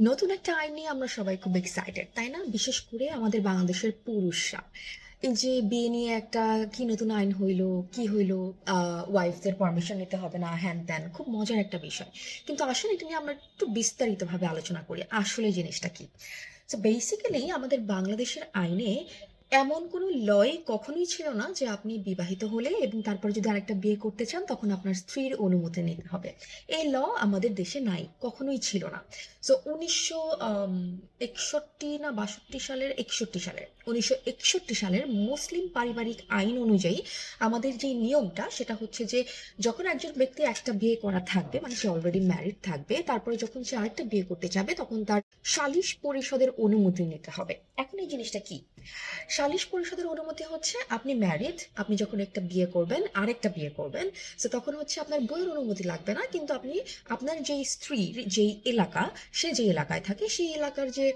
নতুন একটা আইন নিয়ে আমরা সবাই খুব এক্সাইটেড তাই না? বিশেষ করে আমাদের বাংলাদেশের পুরুষরা। এই যে বিয়ে নিয়ে একটা কি নতুন আইন হইল, কি হইল ওয়াইফদের পারমিশন নিতে হবে না, হ্যান ত্যান, খুব মজার একটা বিষয়। কিন্তু আসলে এটা নিয়ে আমরা একটু বিস্তারিতভাবে আলোচনা করি, আসলে জিনিসটা কি? বেসিক্যালি আমাদের বাংলাদেশের আইনে এমন কোনো লয় কখনোই ছিল না যে আপনি বিবাহিত হলে এবং তারপরে যদি আরেকটা বিয়ে করতে চান, তখন আপনার স্ত্রীর অনুমতি নিতে হবে। এই ল আমাদের দেশে নাই, কখনোই ছিল না। সো উনিশশো একষট্টি না বাষট্টি সালের, একষট্টি সালের, উনিশশো একষট্টি সালের মুসলিম পারিবারিক আইন অনুযায়ী আমাদের যে নিয়মটা, সেটা হচ্ছে যে যখন একজন ব্যক্তি একটা বিয়ে করা থাকবে মানে সে অলরেডি ম্যারিড থাকবে, তারপরে যখন সে আরেকটা বিয়ে করতে যাবে, তখন তার সালিশ পরিষদের অনুমতি নিতে হবে। এখন এই জিনিসটা কি? সালিশ পরিষদের অনুমতি হচ্ছে আপনি ম্যারিড আপনি যখন একটা বিয়ে করবেন, আরেকটা বিয়ে করবেন তো তখন হচ্ছে আপনার বইয়ের অনুমতি লাগবে না, কিন্তু আপনি আপনার যেই স্ত্রীর যেই এলাকা, সে যে এলাকায় থাকে, সেই এলাকার যে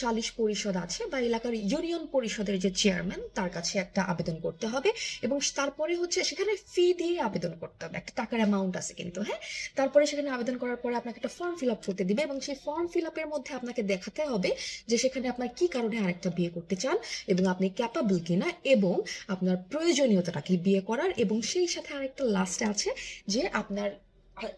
সালিশ পরিষদ আছে বা এলাকার ইউনিয়ন পরিষদের যে চেয়ারম্যান তার কাছে একটা আবেদন করতে হবে এবং তারপরে হচ্ছে সেখানে ফি দিয়ে আবেদন করতে হবে, একটা টাকার অ্যামাউন্ট আছে কিন্তু হ্যাঁ? তারপরে সেখানে আবেদন করার পরে আপনাকে একটা ফর্ম ফিল আপ করতে দিবে এবং সেই ফর্ম ফিল আপের মধ্যে আপনাকে দেখাতে হবে যে সেখানে আপনার কি কারণে আরেকটা বিয়ে করতে চান এবং আপনি ক্যাপাবল কিনা এবং আপনার প্রয়োজনীয়তাটা কি বিয়ে করার এবং সেই সাথে আরেকটা লাস্টে আছে যে আপনার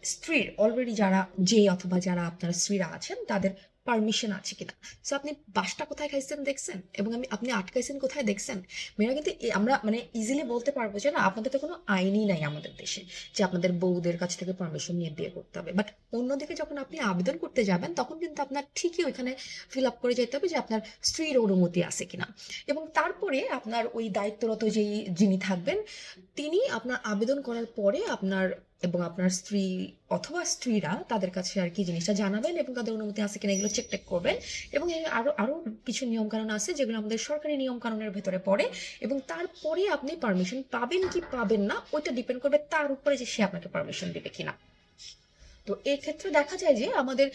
স্ত্রীর অলরেডি যারা যে অথবা যারা আপনার স্ত্রীরা আছেন, তাদের পারমিশন আছে কিনা? সো আপনি বাসটা কোথায় খাইছেন দেখছেন? এবং আমি, আপনি আটকাইছেন কোথায় দেখছেন? মেয়েরা কিন্তু আমরা মানে ইজিলি বলতে পারব যে না, আপনাদের তো কোনো আইনই নাই আমাদের দেশে যে আপনাদের বউদের কাছ থেকে পারমিশন নিয়ে বিয়ে করতে হবে। বাট অন্যদিকে যখন আপনি আবেদন করতে যাবেন, তখন কিন্তু আপনার ঠিকই ওইখানে ফিল আপ করে যেতে হবে যে আপনার স্ত্রীর অনুমতি আছে কিনা। এবং তারপরে আপনার ওই দায়িত্বরত যেই, যিনি থাকবেন, তিনি আপনার আবেদন করার পরে আপনার এবং আপনার স্ত্রী অথবা স্ত্রীরা তাদের কাছে আর কি জিনিসটা জানাবেন এবং তাদের অনুমতি আছে কিনা এগুলো চেক টেক করবেন এবং আরও আরও আরও কিছু নিয়ম কানুন আছে যেগুলো আমাদের সরকারি নিয়ম কানুনের ভেতরে পড়ে এবং তারপরে আপনি পারমিশন পাবেন কি পাবেন না ওইটা ডিপেন্ড করবে তার উপরে যে সে আপনাকে পারমিশন দিবে কিনা। তো এক্ষেত্রে দেখা যায় যে আমাদের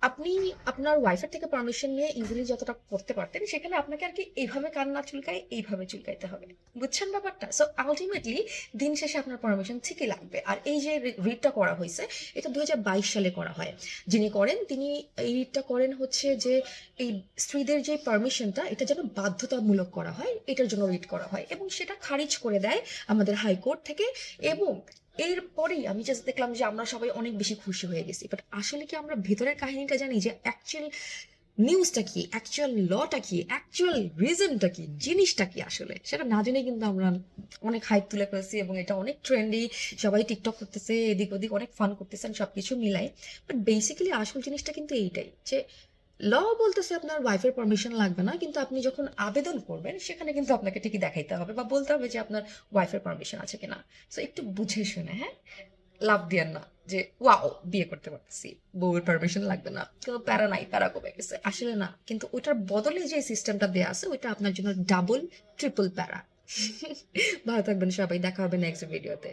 আপনি আপনার ওয়াইফের থেকে পারমিশন নিয়ে ইজিলি যতটা করতে পারতেন, সেখানে আপনাকে আর কি এইভাবে কান না চুলকায়, এইভাবে চুলকাইতে হবে। বুঝছেন ব্যাপারটা? সো আলটিমেটলি দিন শেষে আপনার পারমিশন ঠিকই লাগবে। আর এই যে রিটটা করা হয়েছে, এটা দু হাজার বাইশ সালে করা হয়। যিনি করেন, তিনি এই রিটটা করেন হচ্ছে যে, এই স্ত্রীদের যে পারমিশনটা এটা যেন বাধ্যতামূলক করা হয়, এটার জন্য রিট করা হয়। এবং সেটা খারিজ করে দেয় আমাদের হাইকোর্ট থেকে। এবং এরপরেই আমি জাস্ট দেখলাম যে আমরা সবাই অনেক বেশি খুশি হয়ে গেছি। বাট আসলে কি আমরা ভেতরের কাহিনীটা জানি যে অ্যাকচুয়াল নিউজটা কি? অ্যাকচুয়াল লটা কি? অ্যাকচুয়াল রিজনটা কি? জিনিসটা কি আসলে? সেটা না জেনে কিন্তু আমরা অনেক হাইপ তুলে ফেলছি এবং এটা অনেক ট্রেন্ডি সবাই টিকটক করতেছে, এদিক ওদিক অনেক ফান করতেছেন সবকিছু মিলাই বাট বেসিক্যালি আসল জিনিসটা কিন্তু এইটাই যে ল বলতেছে আপনার ওয়াইফের পারমিশন লাগবে না, কিন্তু আপনি যখন আবেদন করবেন, সেখানে কিন্তু আপনাকে ঠিকই দেখাইতে হবে বা বলতে হবে যে আপনার ওয়াইফের পারমিশন আছে কিনা। সো একটু বুঝে শুনে হ্যাঁ? লাভ দিয়েন না যে ওয়াও বিয়ে করতে পারতেছি, বউয়ের পারমিশন লাগবে না, কোনো প্যারা নাই, প্যারা কমে গেছে। আসলে না, কিন্তু ওইটার বদলে যে সিস্টেমটা দেওয়া আছে, ওইটা আপনার জন্য ডাবল ট্রিপল প্যারা। ভালো থাকবেন সবাই, দেখা হবে নেক্সট ভিডিওতে